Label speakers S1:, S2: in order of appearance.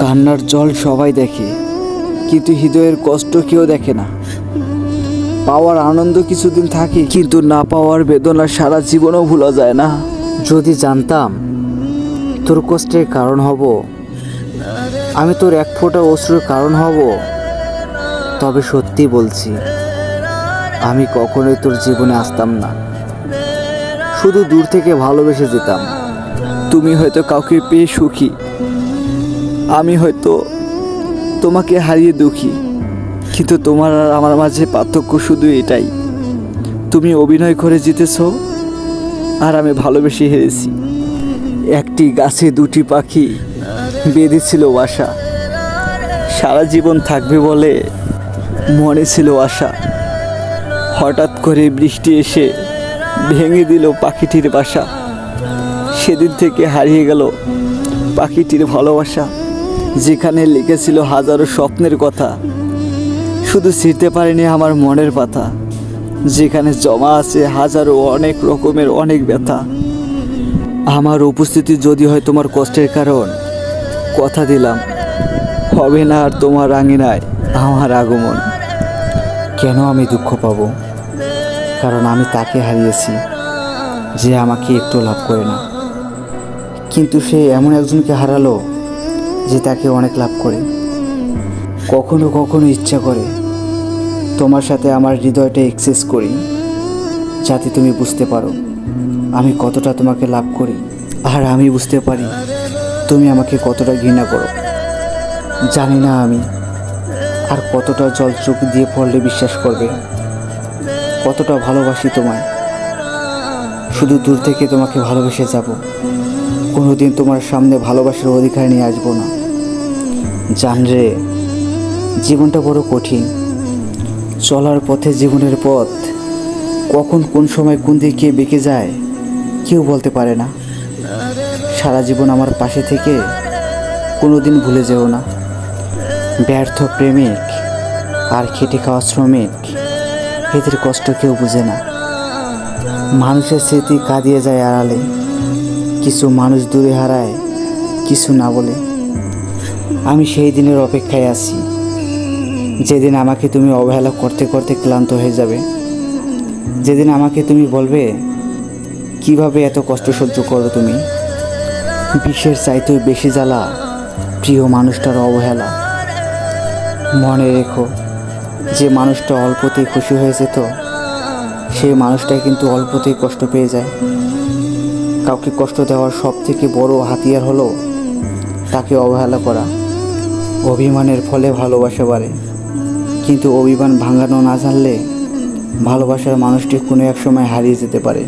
S1: কান্নার জল সবাই দেখে, কিন্তু হৃদয়ের কষ্ট কেউ দেখে না। পাওয়ার আনন্দ কিছুদিন থাকে, কিন্তু না পাওয়ার বেদনা সারা জীবনও ভোলা যায় না।
S2: যদি জানতাম তোর কষ্টের কারণ হব, আমি তোর এক ফোঁটা অশ্রুর কারণ হব, তবে সত্যি বলছি, আমি কখনোই তোর জীবনে আসতাম না। শুধু দূর থেকে ভালোবেসে যেতাম।
S1: তুমি হয়তো কাউকে পেয়ে সুখী আমি হয়তো তোমাকে হারিয়ে দুঃখী, কিন্তু তোমার আর আমার মাঝে পার্থক্য শুধু এটাই। তুমি অভিনয় করে জিতেছ, আর আমি ভালোবেসে হেরেছি। একটি গাছে দুটি পাখি বেঁধেছিল বাসা। সারা জীবন থাকবে বলে মনে ছিল আশা। হঠাৎ করে বৃষ্টি এসে ভেঙে দিল পাখিটির বাসা। সেদিন থেকে হারিয়ে গেল পাখিটির ভালোবাসা। যেখানে লিখেছিল হাজারো স্বপ্নের কথা। শুধু ছিঁড়তে পারেনি আমার মনের পাতা যেখানে জমা আছে হাজারো অনেক রকমের অনেক ব্যথা। আমার উপস্থিতি যদি হয় তোমার কষ্টের কারণ, কথা দিলাম। হবে না আর তোমার আঙিনায় আমার আগমন।
S2: কেন আমি দুঃখ পাব? কারণ আমি তাকে হারিয়েছি, যে আমাকে একটু লাভ করে না। কিন্তু সে এমন একজনকে হারালো যে তাকে অনেক লাভ করে। কখনো কখনো ইচ্ছা করে তোমার সাথে আমার হৃদয়টা এক্সেস করি, যাতে তুমি বুঝতে পারো আমি কতটা তোমাকে লাভ করি। আর আমি বুঝতে পারি তুমি আমাকে কতটা ঘৃণা করো। জানি না আমি আর কতটা জল চোখ দিয়ে পড়লে বিশ্বাস করবে। কতটা ভালোবাসি তোমায়। শুধু দূর থেকে তোমাকে ভালোবেসে যাব। কোনোদিন তোমার সামনে ভালোবাসার অধিকার নিয়ে আসব না। জান রে, জীবনটা বড় কঠিন। চলার পথে জীবনের পথ। কখন কোন সময় কোন দিকে বেঁকে যায়, কেউ বলতে পারে না। সারা জীবন আমার পাশে থেকে কোনো দিন ভুলে যেও না। ব্যর্থ প্রেমিক, আর খেটে খাওয়া শ্রমিক, এদের কষ্ট কেউ বুঝে না। মানুষের স্মৃতি কাঁদিয়ে যায় আড়ালে। কিছু মানুষ দূরে হারায়, কিছু না বলে। আমি সেই দিনের অপেক্ষায় আছি, যেদিন আমাকে তুমি অবহেলা করতে করতে ক্লান্ত হয়ে যাবে। যেদিন আমাকে তুমি বলবে, কীভাবে এত কষ্ট সহ্য করো তুমি? বিশ্বের চাইতেও বেশি জ্বালা প্রিয় মানুষটার অবহেলা। মনে রেখো, যে মানুষটা অল্পতেই খুশি হয়েছে তো, সেই মানুষটাই কিন্তু অল্পতেই কষ্ট পেয়ে যায়। কাউকে কষ্ট দেওয়ার সব থেকে বড় হাতিয়ার হলো তাকে অবহেলা করা। অভিমানের ফলে ভালোবাসা বাড়ে। কিন্তু অভিমান ভাঙানো না জানলে ভালোবাসার মানুষটি কোনো এক সময় হারিয়ে যেতে পারে।